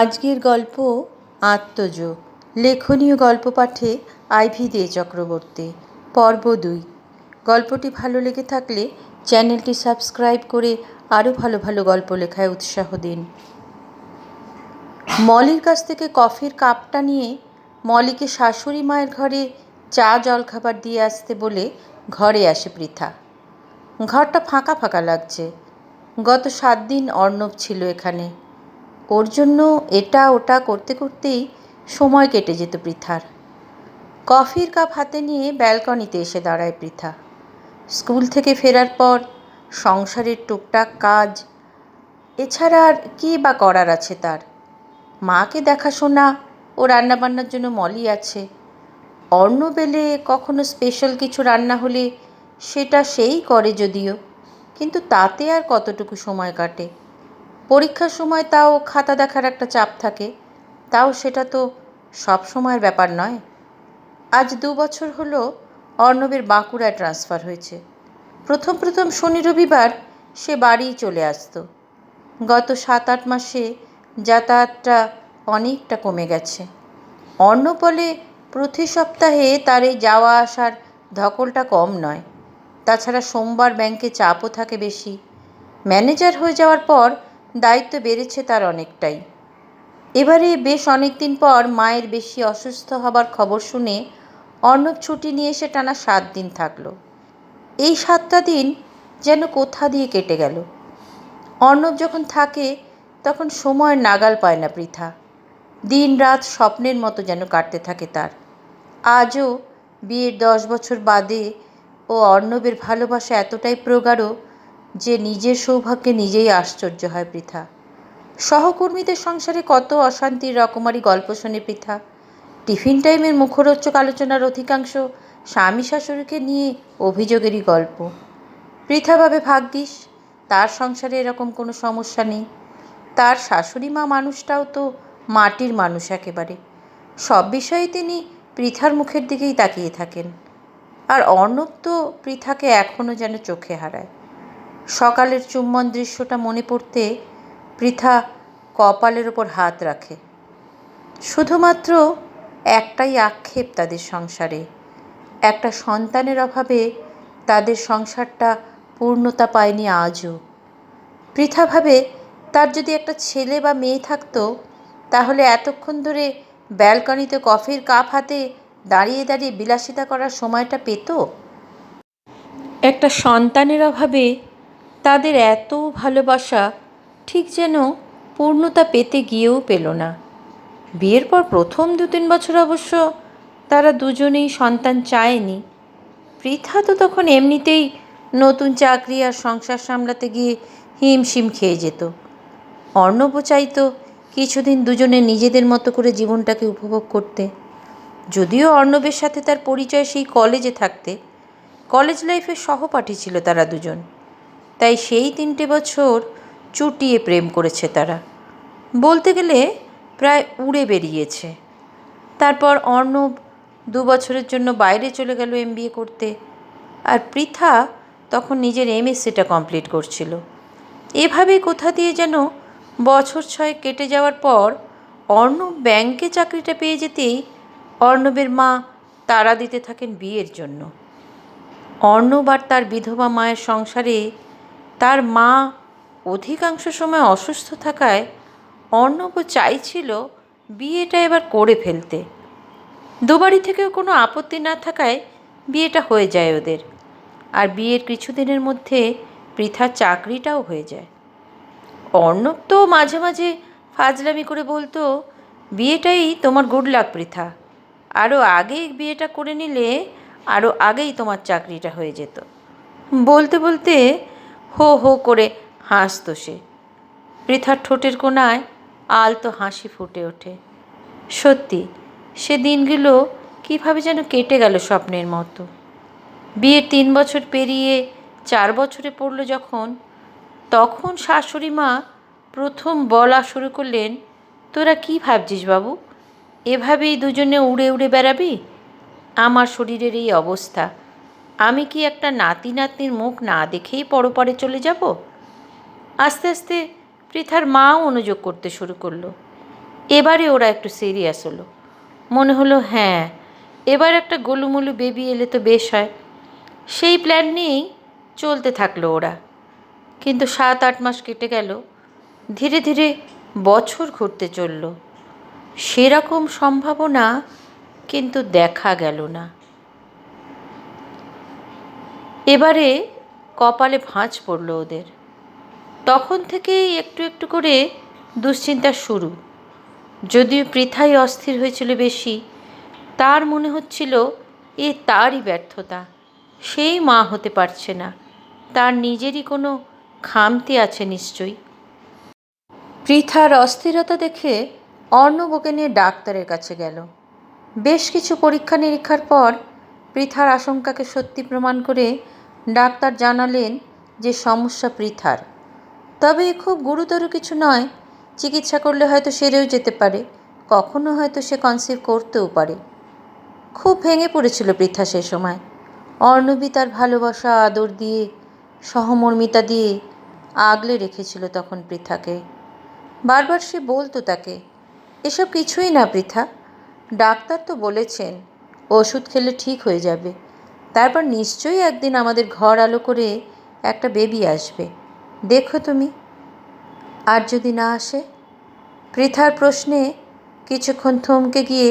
আজকের গল্প আত্মজ লেখনীয় গল্প পাঠে আইভি দে চক্রবর্তী, পর্ব দুই। গল্পটি ভালো লেগে থাকলে চ্যানেলটি সাবস্ক্রাইব করে আরও ভালো ভালো গল্প লেখায় উৎসাহ দিন। মলির কাছ থেকে কফির কাপটা নিয়ে মলিকে শাশুড়ি মায়ের ঘরে চা জলখাবার দিয়ে আসতে বলে ঘরে আসে পৃথা। ঘরটা ফাঁকা ফাঁকা লাগছে। গত সাত দিন অর্ণব ছিল এখানে। ওর জন্য এটা ওটা করতে করতেই সময় কেটে যেত পৃথার। কফির কাপ হাতে নিয়ে ব্যালকনিতে এসে দাঁড়ায় পৃথা। স্কুল থেকে ফেরার পর সংসারের টুকটাক কাজ, এছাড়া আর কী বা করার আছে তার? মাকে দেখাশোনা, ও রান্নাবান্নার জন্য মলি আছে। অর্ণব এলে কখনো স্পেশাল কিছু রান্না হলে সেটা সেই করে যদিও, কিন্তু তাতে আর কতটুকু সময় কাটে? পরীক্ষার সময় তাও খাতা দেখার একটা চাপ থাকে। তাও সেটা তো সব সময়ের ব্যাপার নয়। আজ দু বছর হলো অর্ণবের বাঁকুড়ায় ট্রান্সফার হয়েছে। প্রথম প্রথম শনি রবিবার সে বাড়িই চলে আসতো। গত সাত আট মাসে যাতায়াতটা অনেকটা কমে গেছে। বলে, প্রতি সপ্তাহে তার এই যাওয়া আসার ধকলটা কম নয়। তাছাড়া সোমবার ব্যাংকে চাপও থাকে বেশি। ম্যানেজার হয়ে যাওয়ার পর দায়িত্ব বেড়েছে তার অনেকটাই। এবারে বেশ অনেক দিন পর মায়ের বেশি অসুস্থ হবার খবর শুনে অর্ণব ছুটি নিয়ে এসে টানা সাত দিন থাকল। এই সাতটা দিন যেন কোথা দিয়ে কেটে গেল? অর্ণব যখন থাকে, তখন সময় নাগাল পায় না পৃথা। দিন রাত স্বপ্নের মতো যেন কাটতে থাকে তার। আজও বিয়ের দশ বছর বাদে ও অর্ণবের ভালোবাসা এতটাই প্রগাঢ় যে নিজের সৌভাগ্যে নিজেই আশ্চর্য হয় পৃথা। সহকর্মীদের সংসারে কত অশান্তির রকমারি গল্প শোনে পৃথা। টিফিন টাইমের মুখরোচক আলোচনার অধিকাংশ স্বামী শাশুড়িকে নিয়ে অভিযোগেরই গল্প। পৃথাভাবে ভাগ্যিস, তার সংসারে এরকম কোনো সমস্যা নেই। তার শাশুড়ি মা মানুষটাও তো মাটির মানুষ একেবারে। সব বিষয়ে তিনি পৃথার মুখের দিকেই তাকিয়ে থাকেন। আর অর্ণব তো পৃথাকে এখনও যেন চোখে হারায়। সকালের চুম্বন দৃশ্যটা মনে পড়তে পৃথা কপালের ওপর হাত রাখে। শুধুমাত্র একটাই আক্ষেপ তাদের সংসারে। একটা সন্তানের অভাবে তাদের সংসারটা পূর্ণতা পায়নি আজও। পৃথা ভাবে তার যদি একটা ছেলে বা মেয়ে থাকতো, তাহলে এতক্ষণ ধরে ব্যালকনিতে কফির কাপ হাতে দাঁড়িয়ে দাঁড়িয়ে বিলাসিতা করার সময়টা পেত? একটা সন্তানের অভাবে তাদের এত ভালোবাসা, ঠিক যেন পূর্ণতা পেতে গিয়েও পেল না। বিয়ের পর প্রথম দু তিন বছর অবশ্য তারা দুজনেই সন্তান চায়নি। পৃথা তো তখন এমনিতেই নতুন চাকরি আর সংসার সামলাতে গিয়ে হিমশিম খেয়ে যেত। অর্ণবও চাইতো কিছুদিন দুজনে নিজেদের মতো করে জীবনটাকে উপভোগ করতে। যদিও অর্ণবের সাথে তার পরিচয় সেই কলেজে থাকতে, কলেজ লাইফের সহপাঠী ছিল তারা দুজন। তাই সেই তিনটে বছর চুটিয়ে প্রেম করেছে তারা। বলতে গেলে প্রায় উড়ে বেরিয়েছে। তারপর অর্ণব দু বছরের জন্য বাইরে চলে গেল এম করতে। আর পৃথা তখন নিজের এমএসসিটা কমপ্লিট করছিল। এভাবেই কোথা দিয়ে যেন বছর ছয় কেটে যাওয়ার পর অর্ণব ব্যাংকে চাকরিটা পেয়ে যেতেই অর্ণবের মা তাড়া দিতে থাকেন বিয়ের জন্য। অর্ণব আর তার বিধবা মায়ের সংসারে তার মা অধিকাংশ সময় অসুস্থ থাকায় অর্ণবও চাইছিল বিয়েটা এবার করে ফেলতে। দুবাড়ি থেকেও কোনো আপত্তি না থাকায় বিয়েটা হয়ে যায় ওদের। আর বিয়ের কিছুদিনের মধ্যে পৃথার চাকরিটাও হয়ে যায়। অর্ণব তো মাঝে মাঝে ফাজলামি করে বলতো, বিয়েটাই তোমার গুড লাক পৃথা। আরও আগেই বিয়েটা করে নিলে আরও আগেই তোমার চাকরিটা হয়ে যেত। বলতে বলতে হো হো করে হাসতো সে। পৃথার ঠোঁটের কোনায় আলতো হাসি ফুটে ওঠে। সত্যি, সে দিনগুলো কীভাবে যেন কেটে গেল স্বপ্নের মতো। বিয়ের তিন বছর পেরিয়ে চার বছরে পড়ল যখন, তখন শাশুড়ি মা প্রথম বলা শুরু করলেন, তোরা কি ভাবছিস বাবু? এভাবেই দুজনে উড়ে উড়ে বেড়াবি? আমার শরীরের এই অবস্থা আমি কি একটা নাতি নাতনির মুখ না দেখেই পরপরে চলে যাব? আস্তে আস্তে পৃথার মাও অনুযোগ করতে শুরু করল। এবারে ওরা একটু সিরিয়াস হলো। মনে হলো হ্যাঁ এবার একটা গোলুমুলু বেবি এলে তো বেশ হয়। সেই প্ল্যান নিয়েই চলতে থাকল ওরা। কিন্তু সাত আট মাস কেটে গেল। ধীরে ধীরে বছর ঘুরতে চলল। সেরকম সম্ভাবনা কিন্তু দেখা গেল না। এবারে কপালে ভাঁজ পড়ল ওদের। তখন থেকেই একটু একটু করে দুশ্চিন্তা শুরু। যদিও পৃথাই অস্থির হয়েছিল বেশি, তার মনে হচ্ছিল এ তারই ব্যর্থতা। সেই মা হতে পারছে না, তার নিজেরই কোনো খামতি আছে নিশ্চয়ই। পৃথার অস্থিরতা দেখে অর্ণব ওকে নিয়ে ডাক্তারের কাছে গেল। বেশ কিছু পরীক্ষা নিরীক্ষার পর পৃথার আশঙ্কাকে সত্যি প্রমাণ করে ডাক্তার জানালেন যে সমস্যা পৃথার। তবে খুব গুরুতর কিছু নয়। চিকিৎসা করলে হয়তো সেরেও যেতে পারে, কখনো হয়তো সে কনসিভ করতেও পারে। খুব ভেঙে পড়েছিল পৃথা সে সময়। অর্ণবী তার ভালোবাসা, আদর দিয়ে, সহমর্মিতা দিয়ে আগলে রেখেছিল তখন পৃথাকে। বারবার সে বলতো তাকে, এসব কিছুই না পৃথা। ডাক্তার তো বলেছেন, ওষুধ খেলে ঠিক হয়ে যাবে। তারপর নিশ্চয়ই একদিন আমাদের ঘর আলো করে একটা বেবি আসবে। দেখো তুমি, আর যদি না আসে? পৃথার প্রশ্নে কিছুক্ষণ থমকে গিয়ে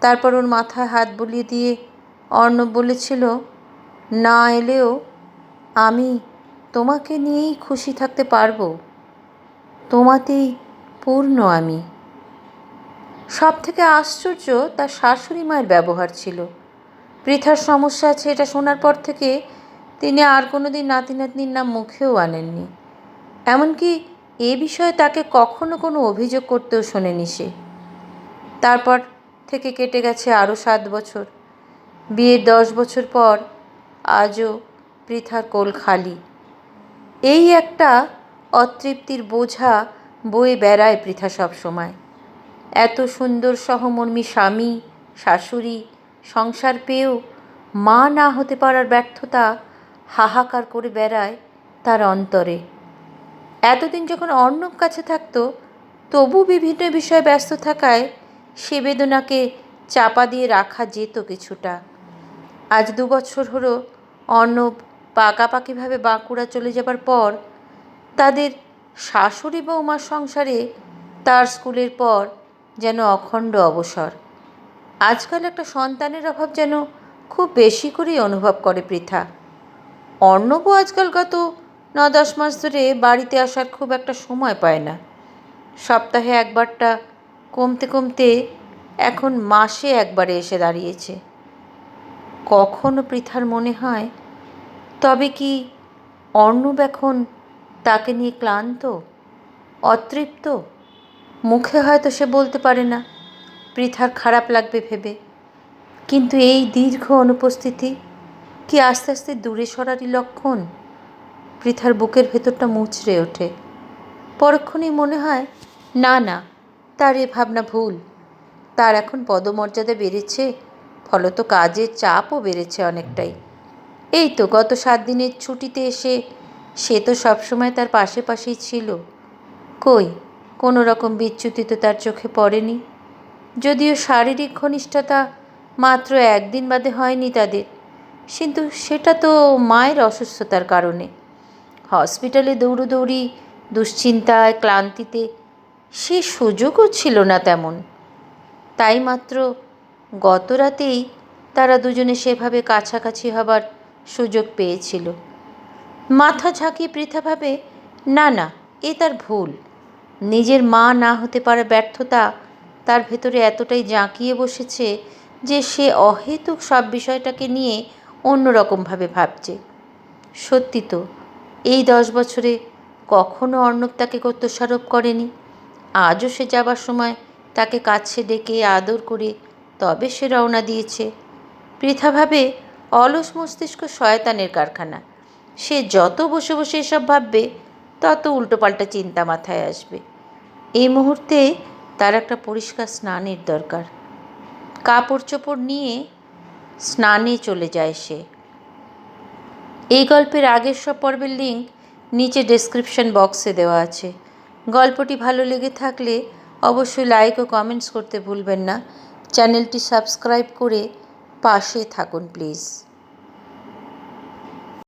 তারপর ওর মাথায় হাত বুলিয়ে দিয়ে অর্ণব বলেছিল, না এলেও আমি তোমাকে নিয়েই খুশি থাকতে পারব। তোমাতেই পূর্ণ আমি। সব থেকে আশ্চর্য তার শাশুড়ি মায়ের ব্যবহার ছিল। পৃথার সমস্যা আছে, এটা শোনার পর থেকে তিনি আর কোনো দিন নাতি নাতনির নাম মুখেও আনেননি। এমনকি এ বিষয়ে তাকে কখনো কোনো অভিযোগ করতেও শোনেনি সে। তারপর থেকে কেটে গেছে আরও সাত বছর। বিয়ের দশ বছর পর আজও পৃথার কোল খালি। এই একটা অতৃপ্তির বোঝা বয়ে বেড়ায় পৃথা সব সময় এত সুন্দর সহমর্মী স্বামী, শাশুড়ি সংসার পেয়েও মা না হতে পারার ব্যর্থতা হাহাকার করে বেড়ায় তার অন্তরে। এতদিন যখন অর্ণব কাছে থাকতো, তবু বিভিন্ন বিষয়ে ব্যস্ত থাকায় সে বেদনাকে চাপা দিয়ে রাখা যেত কিছুটা। আজ দু বছর হলো অর্ণব পাকাপাকিভাবে বাঁকুড়া চলে যাবার পর তাদের শাশুড়ি বৌমার সংসারে তার স্কুলের পর যেন অখণ্ড অবসর। আজকাল একটা সন্তানের অভাব যেন খুব বেশি করেই অনুভব করে পৃথা। অর্ণবও আজকাল গত ন দশ মাস ধরে বাড়িতে আসার খুব একটা সময় পায় না। সপ্তাহে একবারটা কমতে কমতে এখন মাসে একবারে এসে দাঁড়িয়েছে। কখনো পৃথার মনে হয়, তবে কি অর্ণব এখন তাকে নিয়ে ক্লান্ত, অতৃপ্ত? মুখে হয়তো সে বলতে পারে না। পৃথার খারাপ লাগবে ভেবে। কিন্তু এই দীর্ঘ অনুপস্থিতি কি আস্তে আস্তে দূরে সরারই লক্ষণ? পৃথার বুকের ভেতরটা মুচড়ে ওঠে। পরক্ষণেই মনে হয়, না না, তার এ ভাবনা ভুল। তার এখন পদমর্যাদা বেড়েছে, ফলত কাজের চাপও বেড়েছে অনেকটাই। এই তো গত সাত দিনের ছুটিতে এসে সে তো সবসময় তার পাশে পাশেই ছিল। কই, কোনো রকম বিচ্যুতি তো তার চোখে পড়েনি। যদিও শারীরিক ঘনিষ্ঠতা মাত্র একদিন বাদে হয়নি তাদের। কিন্তু সেটা তো মায়ের অসুস্থতার কারণে। হসপিটালে দৌড়োদৌড়ি, দুশ্চিন্তায়, ক্লান্তিতে সে সুযোগও ছিল না তেমন। তাই মাত্র গত রাতেই তারা দুজনে সেভাবে কাছাকাছি হবার সুযোগ পেয়েছিল। মাথা ঝাঁকিয়ে পৃথাভাবে না না, এ তার ভুল। নিজের মা না হতে পারা ব্যর্থতা তার ভেতরে এতটাই জাঁকিয়ে বসেছে যে সে অহেতুক সব বিষয়টাকে নিয়ে অন্যরকমভাবে ভাবছে। সত্যি তো, এই দশ বছরে কখনো অর্ণব তাকে দোষারোপ করেনি। আজও সে যাবার সময় তাকে কাছে ডেকে আদর করে তবে সে রওনা দিয়েছে। পৃথাভাবে অলস মস্তিষ্ক শয়তানের কারখানা। সে যত বসে বসে এসব ভাববে, তত উল্টোপাল্টা চিন্তা মাথায় আসবে। এই মুহূর্তে তার একটা পরিষ্কার স্নানের দরকার। কাপড় চোপড় নিয়ে স্নানে চলে যায় সে। এই গল্পের আগের সব পর্বের লিঙ্ক নিচে ডেসক্রিপশন বক্সে দেওয়া আছে। গল্পটি ভালো লেগে থাকলে অবশ্যই লাইক ও কমেন্টস করতে ভুলবেন না। চ্যানেলটি সাবস্ক্রাইব করে পাশে থাকুন প্লিজ